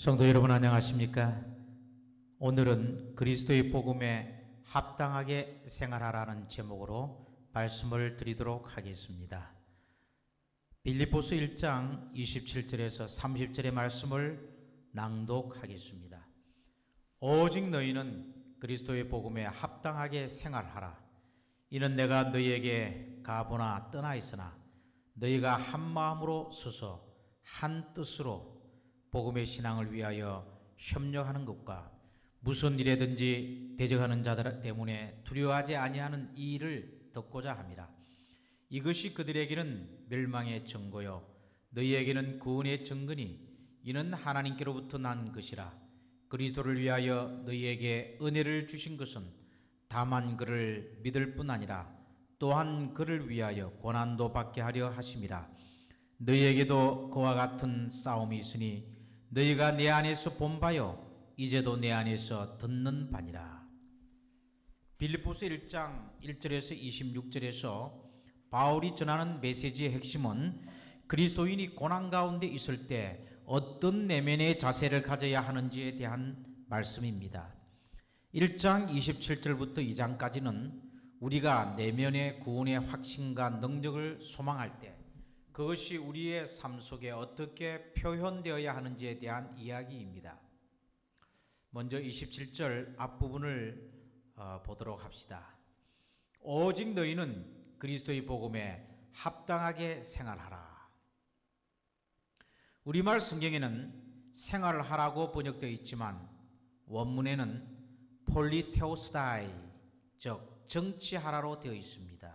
성도 여러분 안녕하십니까? 오늘은 그리스도의 복음에 합당하게 생활하라는 제목으로 말씀을 드리도록 하겠습니다. 빌립보스 1장 27절에서 30절의 말씀을 낭독하겠습니다. 오직 너희는 그리스도의 복음에 합당하게 생활하라. 이는 내가 너희에게 가보나 떠나 있으나 너희가 한 마음으로 서서 한 뜻으로 복음의 신앙을 위하여 협력하는 것과 무슨 일에든지 대적하는 자들 때문에 두려워하지 아니하는 이 일을 듣고자 함이라. 이것이 그들에게는 멸망의 증거요 너희에게는 구원의 증거니 이는 하나님께로부터 난 것이라. 그리스도를 위하여 너희에게 은혜를 주신 것은 다만 그를 믿을 뿐 아니라 또한 그를 위하여 고난도 받게 하려 하심이라. 너희에게도 그와 같은 싸움이 있으니 너희가 내 안에서 본 바요 이제도 내 안에서 듣는 바니라. 빌립보스 1장 1절에서 26절에서 바울이 전하는 메시지의 핵심은 그리스도인이 고난 가운데 있을 때 어떤 내면의 자세를 가져야 하는지에 대한 말씀입니다. 1장 27절부터 2장까지는 우리가 내면의 구원의 확신과 능력을 소망할 때 그것이 우리의 삶 속에 어떻게 표현되어야 하는지에 대한 이야기입니다. 먼저 27절 앞부분을 어, 보도록 합시다. 오직 너희는 그리스도의 복음에 합당하게 생활하라. 우리말 성경에는 생활하라고 번역되어 있지만 원문에는 폴리테오스다이 즉 정치하라로 되어 있습니다.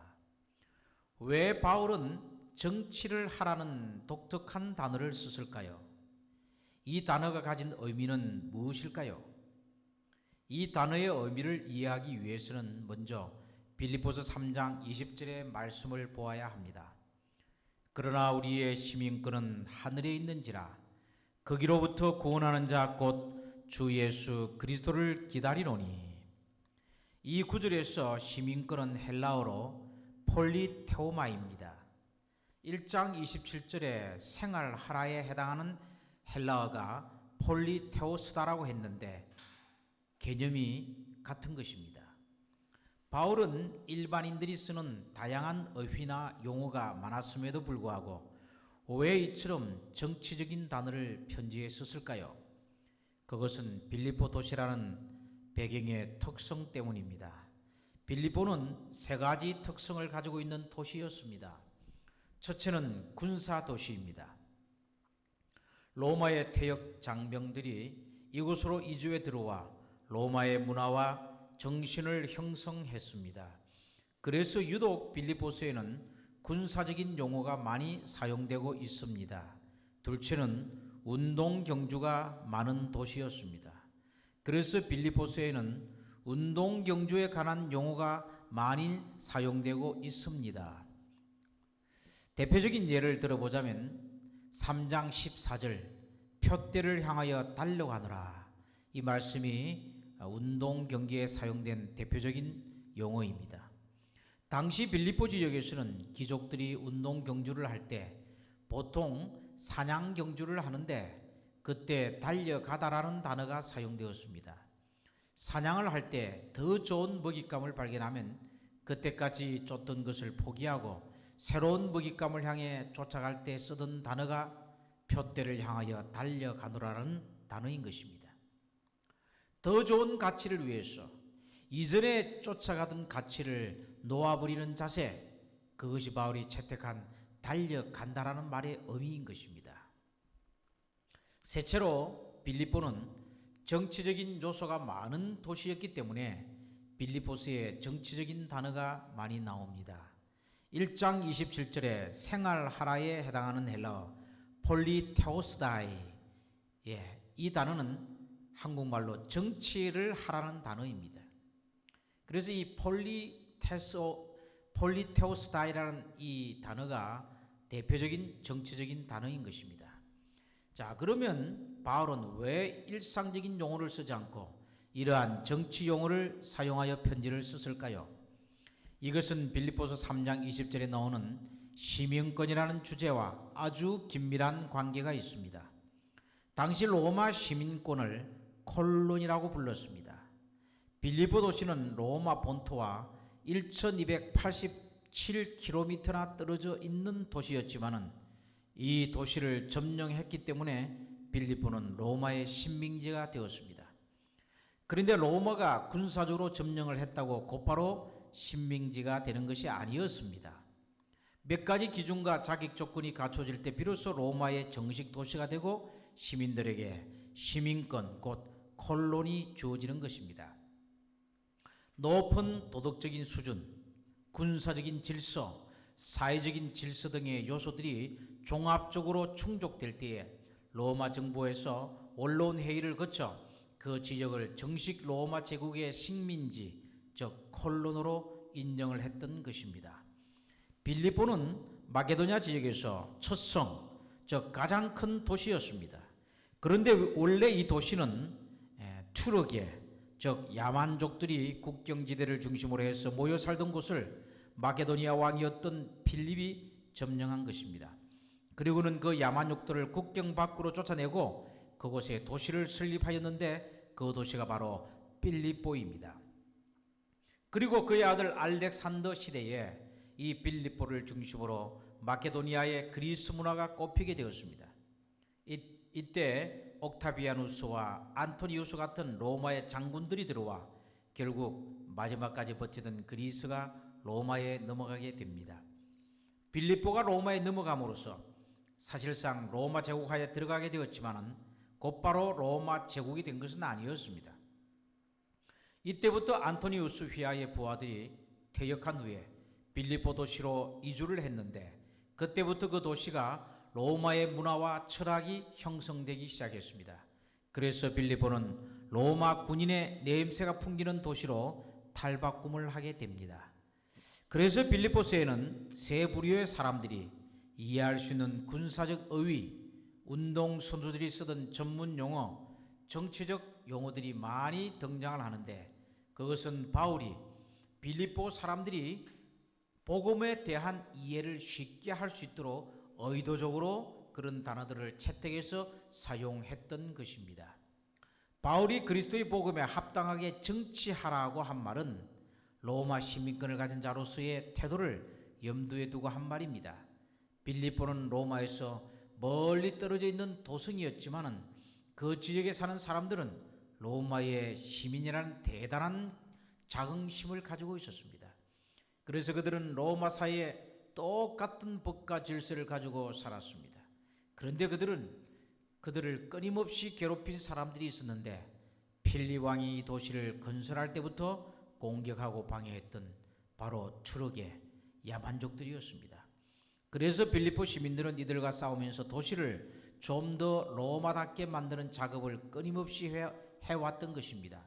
왜 바울은 정치를 하라는 독특한 단어를 썼을까요? 이 단어가 가진 의미는 무엇일까요? 이 단어의 의미를 이해하기 위해서는 먼저 빌립보서 3장 20절의 말씀을 보아야 합니다. 그러나 우리의 시민권은 하늘에 있는지라 거기로부터 구원하는 자 곧 주 예수 그리스도를 기다리노니 이 구절에서 시민권은 헬라어로 폴리테오마입니다. 1장 27절에 생활하라에 해당하는 헬라어가 폴리테오스다라고 했는데 개념이 같은 것입니다. 바울은 일반인들이 쓰는 다양한 어휘나 용어가 많았음에도 불구하고 왜 이처럼 정치적인 단어를 편지에 썼을까요? 그것은 빌리포 도시라는 배경의 특성 때문입니다. 빌리포는 세 가지 특성을 가지고 있는 도시였습니다. 첫째는 군사 도시입니다. 로마의 퇴역 장병들이 이곳으로 이주해 들어와 로마의 문화와 정신을 형성했습니다. 그래서 유독 빌리포스에는 군사적인 용어가 많이 사용되고 있습니다. 둘째는 운동 경주가 많은 도시였습니다. 그래서 빌리포스에는 운동 경주에 관한 용어가 많이 사용되고 있습니다. 대표적인 예를 들어보자면 3장 14절 표대를 향하여 달려가느라 이 말씀이 운동 경기에 사용된 대표적인 용어입니다. 당시 빌립보 지역에서는 귀족들이 운동 경주를 할 때 보통 사냥 경주를 하는데 그때 달려가다라는 단어가 사용되었습니다. 사냥을 할 때 더 좋은 먹잇감을 발견하면 그때까지 쫓던 것을 포기하고 새로운 먹잇감을 향해 쫓아갈 때 쓰던 단어가 표대를 향하여 달려가노라는 단어인 것입니다. 더 좋은 가치를 위해서 이전에 쫓아가던 가치를 놓아버리는 자세, 그것이 바울이 채택한 달려간다라는 말의 의미인 것입니다. 셋째로 빌립보는 정치적인 요소가 많은 도시였기 때문에 빌립보스에 정치적인 단어가 많이 나옵니다. 1장 27절에 생활하라에 해당하는 헬라어 폴리테오스다이 예, 이 단어는 한국말로 정치를 하라는 단어입니다. 그래서 이 폴리테소 폴리테오스다이라는 이 단어가 대표적인 정치적인 단어인 것입니다. 자, 그러면 바울은 왜 일상적인 용어를 쓰지 않고 이러한 정치 용어를 사용하여 편지를 썼을까요? 이것은 빌립보서 3장 20절에 나오는 시민권이라는 주제와 아주 긴밀한 관계가 있습니다. 당시 로마 시민권을 콜론이라고 불렀습니다. 빌리보 도시는 로마 본토와 1287km나 떨어져 있는 도시였지만은 이 도시를 점령했기 때문에 빌리보는 로마의 식민지가 되었습니다. 그런데 로마가 군사적으로 점령을 했다고 곧바로 식민지가 되는 것이 아니었습니다. 몇 가지 기준과 자격 조건이 갖춰질 때 비로소 로마의 정식 도시가 되고 시민들에게 시민권 곧 콜론이 주어지는 것입니다. 높은 도덕적인 수준, 군사적인 질서, 사회적인 질서 등의 요소들이 종합적으로 충족될 때에 로마 정부에서 원로원 회의를 거쳐 그 지역을 정식 로마 제국의 식민지, 즉 콜론으로 인정을 했던 것입니다. 빌립보는 마게도냐 지역에서 첫 성, 즉 가장 큰 도시였습니다. 그런데 원래 이 도시는 에, 투르게, 즉 야만족들이 국경지대를 중심으로 해서 모여 살던 곳을 마게도니아 왕이었던 필립이 점령한 것입니다. 그리고는 그 야만족들을 국경 밖으로 쫓아내고 그곳에 도시를 설립하였는데 그 도시가 바로 필립보입니다. 그리고 그의 아들 알렉산더 시대에 이 빌립보를 중심으로 마케도니아의 그리스 문화가 꼽히게 되었습니다. 이, 이때 옥타비아누스와 안토니우스 같은 로마의 장군들이 들어와 결국 마지막까지 버티던 그리스가 로마에 넘어가게 됩니다. 빌립보가 로마에 넘어감으로써 사실상 로마 제국 하에 들어가게 되었지만은 곧바로 로마 제국이 된 것은 아니었습니다. 이때부터 안토니우스 휘하의 부하들이 퇴역한 후에 빌립보 도시로 이주를 했는데 그때부터 그 도시가 로마의 문화와 철학이 형성되기 시작했습니다. 그래서 빌립보는 로마 군인의 냄새가 풍기는 도시로 탈바꿈을 하게 됩니다. 그래서 빌립보스에는 세 부류의 사람들이 이해할 수 있는 군사적 어휘, 운동 선수들이 쓰던 전문 용어, 정치적 용어들이 많이 등장을 하는데 그것은 바울이 빌립보 사람들이 복음에 대한 이해를 쉽게 할 수 있도록 의도적으로 그런 단어들을 채택해서 사용했던 것입니다. 바울이 그리스도의 복음에 합당하게 정치하라고 한 말은 로마 시민권을 가진 자로서의 태도를 염두에 두고 한 말입니다. 빌립보는 로마에서 멀리 떨어져 있는 도성이었지만은 그 지역에 사는 사람들은 로마의 시민이라는 대단한 자긍심을 가지고 있었습니다. 그래서 그들은 로마 사회에 똑같은 법과 질서를 가지고 살았습니다. 그런데 그들은 그들을 끊임없이 괴롭힌 사람들이 있었는데 필리 왕이 이 도시를 건설할 때부터 공격하고 방해했던 바로 트럭의 야만족들이었습니다. 그래서 빌리포 시민들은 이들과 싸우면서 도시를 좀 더 로마답게 만드는 작업을 끊임없이 해, 해왔던 것입니다.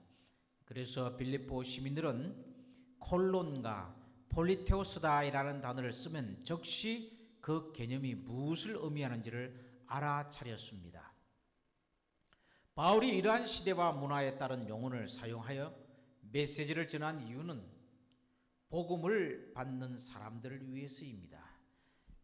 그래서 빌리포 시민들은 콜론과 폴리테오스다이라는 단어를 쓰면 즉시 그 개념이 무엇을 의미하는지를 알아차렸습니다. 바울이 이러한 시대와 문화에 따른 용어를 사용하여 메시지를 전한 이유는 복음을 받는 사람들을 위해서입니다.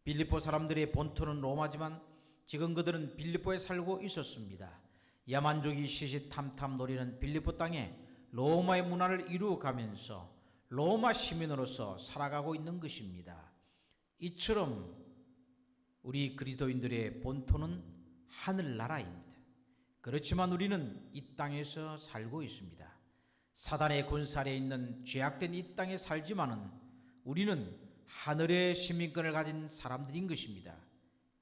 빌립보 사람들의 본토는 로마지만 지금 그들은 빌립보에 살고 있었습니다. 야만족이 시시탐탐 노리는 빌립보 땅에 로마의 문화를 이루어가면서 로마 시민으로서 살아가고 있는 것입니다. 이처럼 우리 그리스도인들의 본토는 하늘나라입니다. 그렇지만 우리는 이 땅에서 살고 있습니다. 사단의 아래 있는 죄악된 이 땅에 살지만은 우리는 하늘의 시민권을 가진 사람들인 것입니다.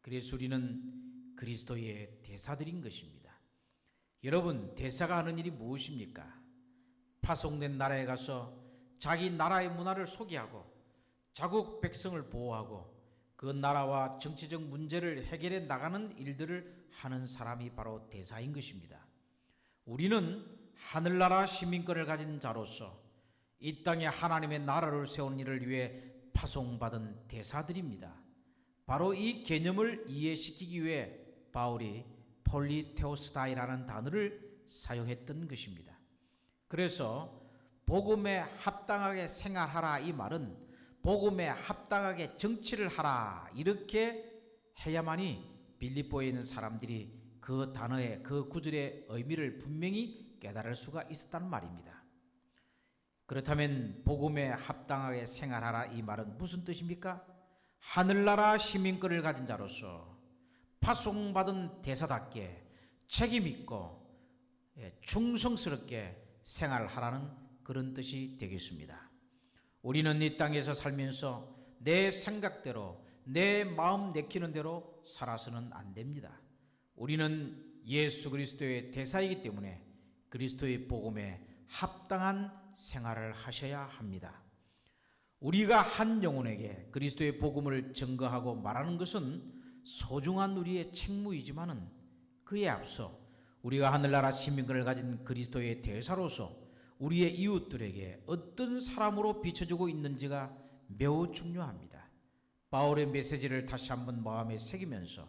그래서 우리는 그리스도의 대사들인 것입니다. 여러분, 대사가 하는 일이 무엇입니까? 파송된 나라에 가서 자기 나라의 문화를 소개하고 자국 백성을 보호하고 그 나라와 정치적 문제를 해결해 나가는 일들을 하는 사람이 바로 대사인 것입니다. 우리는 하늘나라 시민권을 가진 자로서 이 땅에 하나님의 나라를 세우는 일을 위해 파송받은 대사들입니다. 바로 이 개념을 이해시키기 위해 바울이 폴리테오스다이라는 단어를 사용했던 것입니다. 그래서 복음에 합당하게 생활하라 이 말은 복음에 합당하게 정치를 하라 이렇게 해야만이 빌립보에 있는 사람들이 그 단어의 그 구절의 의미를 분명히 깨달을 수가 있었단 말입니다. 그렇다면 복음에 합당하게 생활하라 이 말은 무슨 뜻입니까? 하늘나라 시민권을 가진 자로서 파송받은 대사답게 책임 있고 예, 충성스럽게 생활하라는 그런 뜻이 되겠습니다. 우리는 이 땅에서 살면서 내 생각대로 내 마음 내키는 대로 살아서는 안 됩니다. 우리는 예수 그리스도의 대사이기 때문에 그리스도의 복음에 합당한 생활을 하셔야 합니다. 우리가 한 영혼에게 그리스도의 복음을 증거하고 말하는 것은 소중한 우리의 책무이지만은 그에 앞서 우리가 하늘나라 시민권을 가진 그리스도의 대사로서 우리의 이웃들에게 어떤 사람으로 비춰주고 있는지가 매우 중요합니다. 바울의 메시지를 다시 한번 마음에 새기면서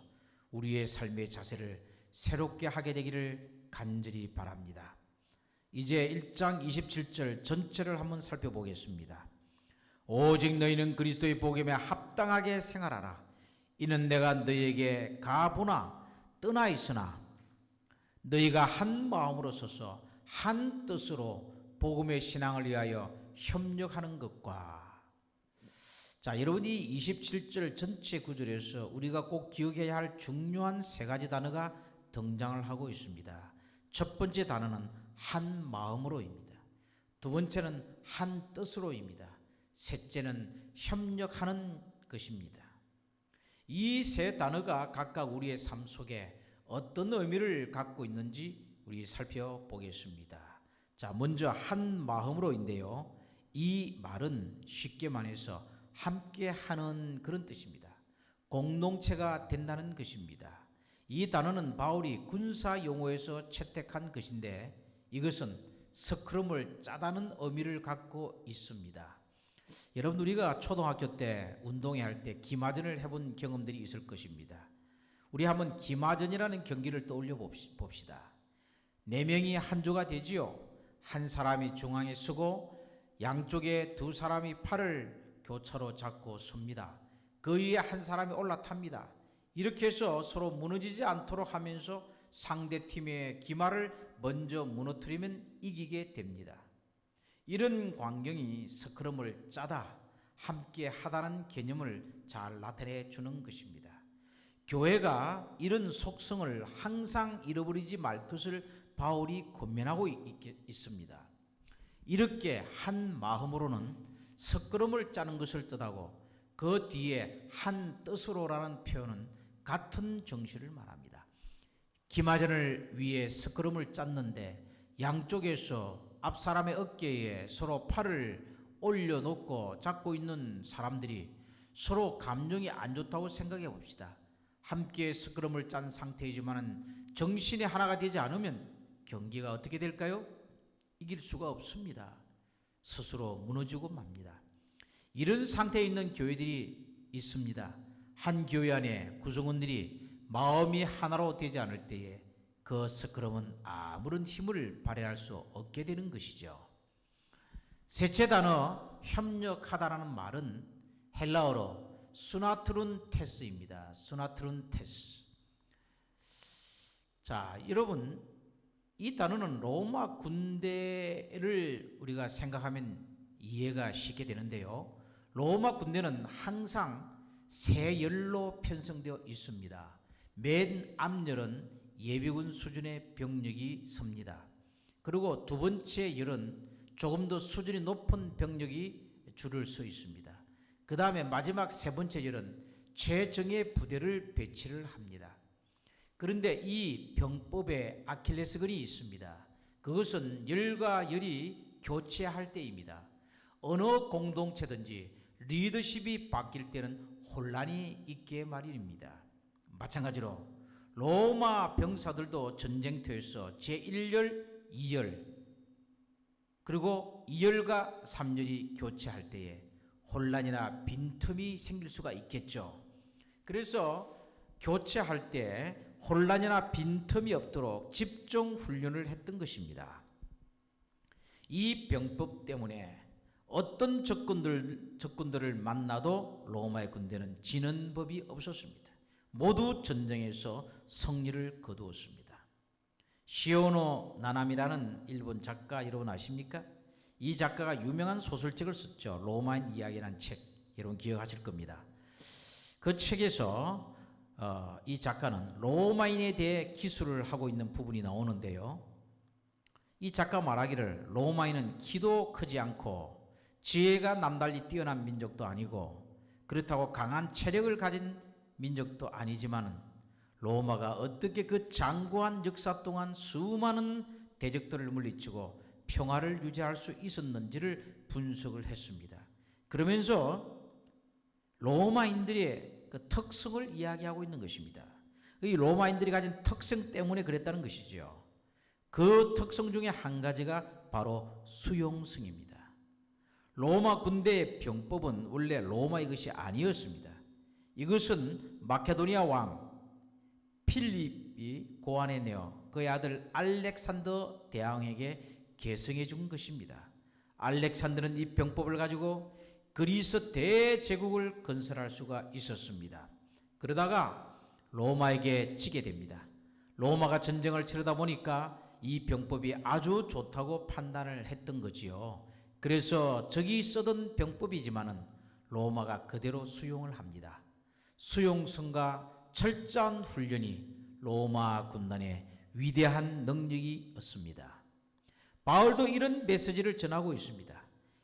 우리의 삶의 자세를 새롭게 하게 되기를 간절히 바랍니다. 이제 1장 27절 전체를 한번 살펴보겠습니다. 오직 너희는 그리스도의 복음에 합당하게 생활하라. 이는 내가 너희에게 가보나 떠나 있으나 너희가 한 마음으로 서서 한 뜻으로 복음의 신앙을 위하여 협력하는 것과 자, 여러분이 27절 전체 구절에서 우리가 꼭 기억해야 할 중요한 세 가지 단어가 등장을 하고 있습니다. 첫 번째 단어는 한 마음으로입니다. 두 번째는 한 뜻으로입니다. 셋째는 협력하는 것입니다. 이 세 단어가 각각 우리의 삶 속에 어떤 의미를 갖고 있는지 우리 살펴보겠습니다. 자, 먼저 한 마음으로인데요. 이 말은 쉽게 말해서 함께 하는 그런 뜻입니다. 공동체가 된다는 것입니다. 이 단어는 바울이 군사 용어에서 채택한 것인데 이것은 스크럼을 짜다는 의미를 갖고 있습니다. 여러분 우리가 초등학교 때 운동회 할 때 기마전을 해본 경험들이 있을 것입니다. 우리 한번 기마전이라는 경기를 떠올려 봅시다. 네 명이 한 조가 되지요. 한 사람이 중앙에 서고 양쪽에 두 사람이 팔을 교차로 잡고 섭니다. 그 위에 한 사람이 올라탑니다. 이렇게 해서 서로 무너지지 않도록 하면서 상대 팀의 기마를 먼저 무너뜨리면 이기게 됩니다. 이런 광경이 스크럼을 짜다 함께 하다는 개념을 잘 나타내 주는 것입니다. 교회가 이런 속성을 항상 잃어버리지 말 것을 바울이 권면하고 있습니다. 이렇게 한 마음으로는 스크럼을 짜는 것을 뜻하고 그 뒤에 한 뜻으로라는 표현은 같은 정신을 말합니다. 기마전을 위해 스크럼을 짰는데 양쪽에서 앞 사람의 어깨에 서로 팔을 올려놓고 잡고 있는 사람들이 서로 감정이 안 좋다고 생각해 봅시다. 함께 스크럼을 짠 상태이지만 정신이 하나가 되지 않으면 경기가 어떻게 될까요? 이길 수가 없습니다. 스스로 무너지고 맙니다. 이런 상태에 있는 교회들이 있습니다. 한 교회 안에 구성원들이 마음이 하나로 되지 않을 때에 그 스크럼은 아무런 힘을 발휘할 수 없게 되는 것이죠. 셋째 단어 협력하다라는 말은 헬라어로 수나트룬 테스입니다. 수나트룬 테스. 자, 여러분 이 단어는 로마 군대를 우리가 생각하면 이해가 쉽게 되는데요. 로마 군대는 항상 세 열로 편성되어 있습니다. 맨 앞열은 예비군 수준의 병력이 섭니다. 그리고 두 번째 열은 조금 더 수준이 높은 병력이 줄을 서 있습니다. 그 다음에 마지막 세 번째 열은 최정예 부대를 배치를 합니다. 그런데 이 병법에 아킬레스건이 있습니다. 그것은 열과 열이 교체할 때입니다. 어느 공동체든지 리더십이 바뀔 때는 혼란이 있게 마련입니다. 마찬가지로 로마 병사들도 전쟁터에서 제1열, 2열 그리고 2열과 3열이 교체할 때에 혼란이나 빈틈이 생길 수가 있겠죠. 그래서 교체할 때 혼란이나 빈틈이 없도록 집중 훈련을 했던 것입니다. 이 병법 때문에 어떤 적군들, 적군들을 만나도 로마의 군대는 지는 법이 없었습니다. 모두 전쟁에서 승리를 거두었습니다. 시오노 나남이라는 일본 작가 여러분 아십니까? 이 작가가 유명한 소설책을 썼죠. 로마인 이야기라는 책 여러분 기억하실 겁니다. 그 책에서 어, 이 작가는 로마인에 대해 기술을 하고 있는 부분이 나오는데요. 이 작가 말하기를 로마인은 키도 크지 않고 지혜가 남달리 뛰어난 민족도 아니고 그렇다고 강한 체력을 가진 민족도 아니지만은 로마가 어떻게 그 장구한 역사 동안 수많은 대적들을 물리치고 평화를 유지할 수 있었는지를 분석을 했습니다. 그러면서 로마인들의 그 특성을 이야기하고 있는 것입니다. 이 로마인들이 가진 특성 때문에 그랬다는 것이죠. 그 특성 중에 한 가지가 바로 수용성입니다. 로마 군대의 병법은 원래 로마의 것이 아니었습니다. 이것은 마케도니아 왕 필립이 고안해 내어 그의 아들 알렉산더 대왕에게 계승해 준 것입니다. 알렉산더는 이 병법을 가지고 그리스 대제국을 건설할 수가 있었습니다. 그러다가 로마에게 지게 됩니다. 로마가 전쟁을 치르다 보니까 이 병법이 아주 좋다고 판단을 했던 거지요. 그래서 적이 쓰던 병법이지만은 로마가 그대로 수용을 합니다. 수용성과 철저한 훈련이 로마 군단의 위대한 능력이었습니다. 바울도 이런 메시지를 전하고 있습니다.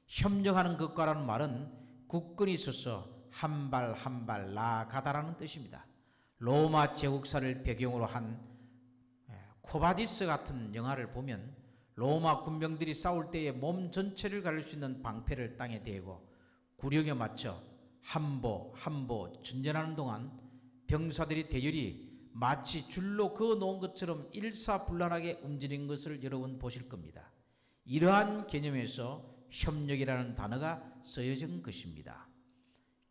협력하는 것과라는 말은 국권이 있어서 한 발 한 발 나아가다라는 뜻입니다. 로마 제국사를 배경으로 한 예, 코바디스 같은 영화를 보면 로마 군병들이 싸울 때에 몸 전체를 가릴 수 있는 방패를 땅에 대고 구령에 맞춰 한보 한보 전전하는 동안 병사들이 대열이 마치 줄로 그어 놓은 것처럼 일사불란하게 움직이는 것을 여러분 보실 겁니다. 이러한 개념에서 협력이라는 단어가 쓰여진 것입니다.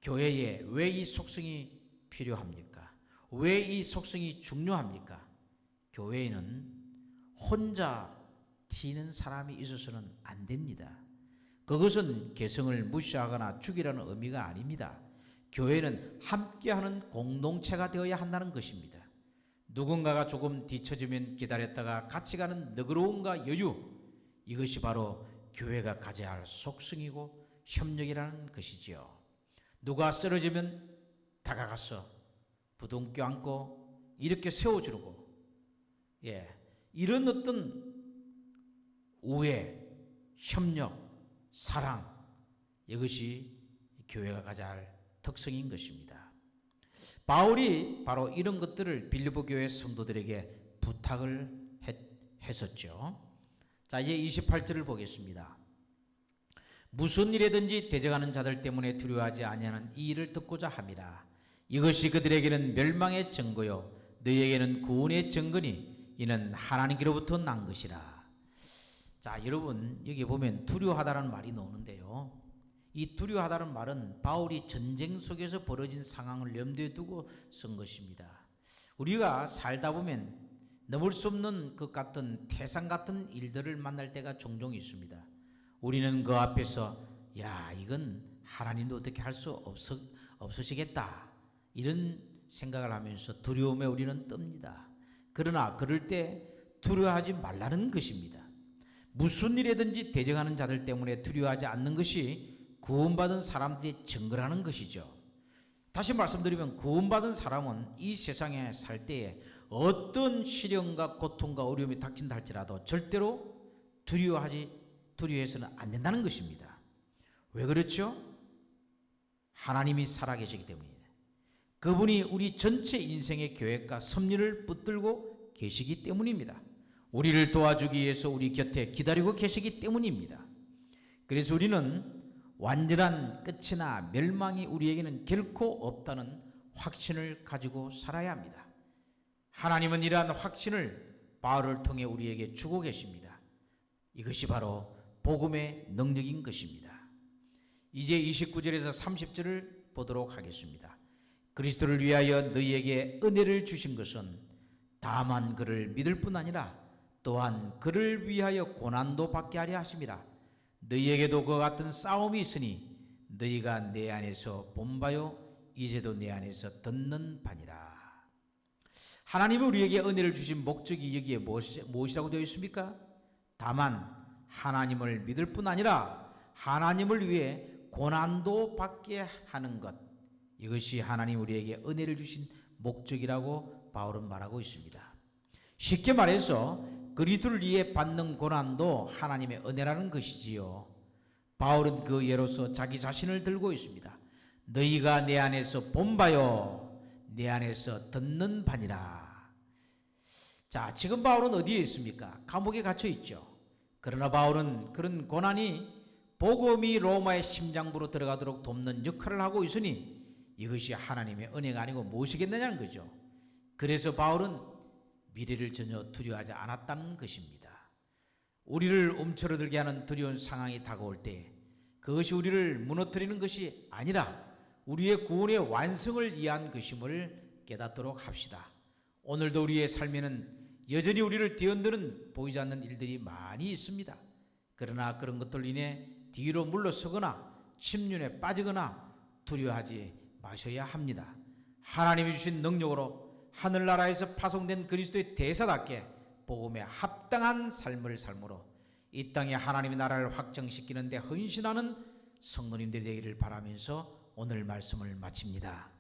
교회에 왜 이 속성이 필요합니까? 왜 이 속성이 중요합니까? 교회에는 혼자 튀는 사람이 있어서는 안 됩니다. 그것은 개성을 무시하거나 죽이라는 의미가 아닙니다. 교회는 함께하는 공동체가 되어야 한다는 것입니다. 누군가가 조금 뒤처지면 기다렸다가 같이 가는 너그러움과 여유 이것이 바로 교회가 가져야 할 속성이고 협력이라는 것이지요. 누가 쓰러지면 다가가서 부둥켜 안고 이렇게 세워주고 예 이런 어떤 우애, 협력, 사랑 이것이 교회가 가져야 할 특성인 것입니다. 바울이 바로 이런 것들을 빌리보 교회 성도들에게 부탁을 했, 했었죠. 자, 이제 28절을 보겠습니다. 무슨 일에든지 대적하는 자들 때문에 두려워하지 아니하는 이 일을 듣고자 함이라. 이것이 그들에게는 멸망의 증거요 너희에게는 구원의 증거니 이는 하나님께로부터 난 것이라. 자, 여러분 여기 보면 두려워하다라는 말이 나오는데요. 이 두려워하다는 말은 바울이 전쟁 속에서 벌어진 상황을 염두에 두고 쓴 것입니다. 우리가 살다 보면 넘을 수 없는 것 같은 태산 같은 일들을 만날 때가 종종 있습니다. 우리는 그 앞에서 야 이건 하나님도 어떻게 할 수 없어 없으시겠다 이런 생각을 하면서 두려움에 우리는 뜹니다. 그러나 그럴 때 두려워하지 말라는 것입니다. 무슨 일에든지 대적하는 자들 때문에 두려워하지 않는 것이 구원받은 사람들의 증거라는 것이죠. 다시 말씀드리면 구원받은 사람은 이 세상에 살 때에 어떤 시련과 고통과 어려움이 닥친다 할지라도 절대로 두려워하지 두려워해서는 안 된다는 것입니다. 왜 그렇죠? 하나님이 살아계시기 때문입니다. 그분이 우리 전체 인생의 계획과 섭리를 붙들고 계시기 때문입니다. 우리를 도와주기 위해서 우리 곁에 기다리고 계시기 때문입니다. 그래서 우리는 완전한 끝이나 멸망이 우리에게는 결코 없다는 확신을 가지고 살아야 합니다. 하나님은 이러한 확신을 바울을 통해 우리에게 주고 계십니다. 이것이 바로 복음의 능력인 것입니다. 이제 29절에서 30절을 보도록 하겠습니다. 그리스도를 위하여 너희에게 은혜를 주신 것은 다만 그를 믿을 뿐 아니라 또한 그를 위하여 고난도 받게 하려 하심이라. 너희에게도 그 같은 싸움이 있으니 너희가 내 안에서 본바요 이제도 내 안에서 듣는 바니라. 하나님이 우리에게 은혜를 주신 목적이 여기에 무엇이- 무엇이라고 되어 있습니까? 다만 하나님을 믿을 뿐 아니라 하나님을 위해 고난도 받게 하는 것 이것이 하나님 우리에게 은혜를 주신 목적이라고 바울은 말하고 있습니다. 쉽게 말해서 그리스도를 위해 받는 고난도 하나님의 은혜라는 것이지요. 바울은 그 예로서 자기 자신을 들고 있습니다. 너희가 내 안에서 본바요 내 안에서 듣는 바니라. 자, 지금 바울은 어디에 있습니까? 감옥에 갇혀 있죠. 그러나 바울은 그런 고난이 복음이 로마의 심장부로 들어가도록 돕는 역할을 하고 있으니 이것이 하나님의 은혜가 아니고 무엇이겠느냐는 거죠. 그래서 바울은 미래를 전혀 두려워하지 않았다는 것입니다. 우리를 움츠러들게 하는 두려운 상황이 다가올 때 그것이 우리를 무너뜨리는 것이 아니라 우리의 구원의 완성을 위한 것임을 깨닫도록 합시다. 오늘도 우리의 삶에는 여전히 우리를 뒤흔드는 보이지 않는 일들이 많이 있습니다. 그러나 그런 것들 인해 뒤로 물러서거나 침륜에 빠지거나 두려워하지 마셔야 합니다. 하나님이 주신 능력으로 하늘나라에서 파송된 그리스도의 대사답게 복음에 합당한 삶을 삶으로 이 땅에 하나님의 나라를 확정시키는 데 헌신하는 성도님들이 되기를 바라면서 오늘 말씀을 마칩니다.